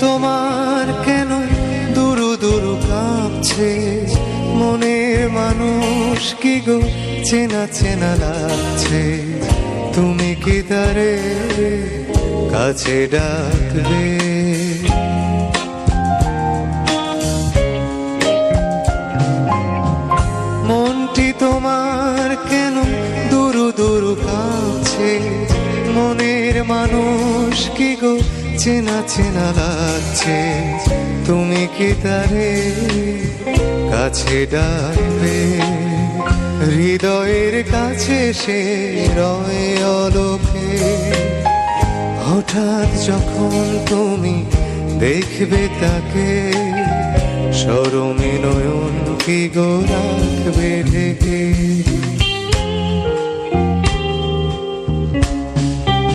তোমার কেন দুরু দুরু কাঁপছে? মনের মানুষ কি গো চেনা চেনা লাগছে? তুমি কি তারে কাছে ডাকবে? মনটি তোমার কেন দুরু দুরু কাঁপছে? মনের মানুষ কি গো চেনা চেনা লাগছে। তুমি কি তারে কাছে ডাকবে? হৃদয়ের কাছে সে রয়ে অলোকে। হঠাৎ যখন তুমি দেখবে তাকে, সরমে নয়ন কি গো রাখবে ঢেকে?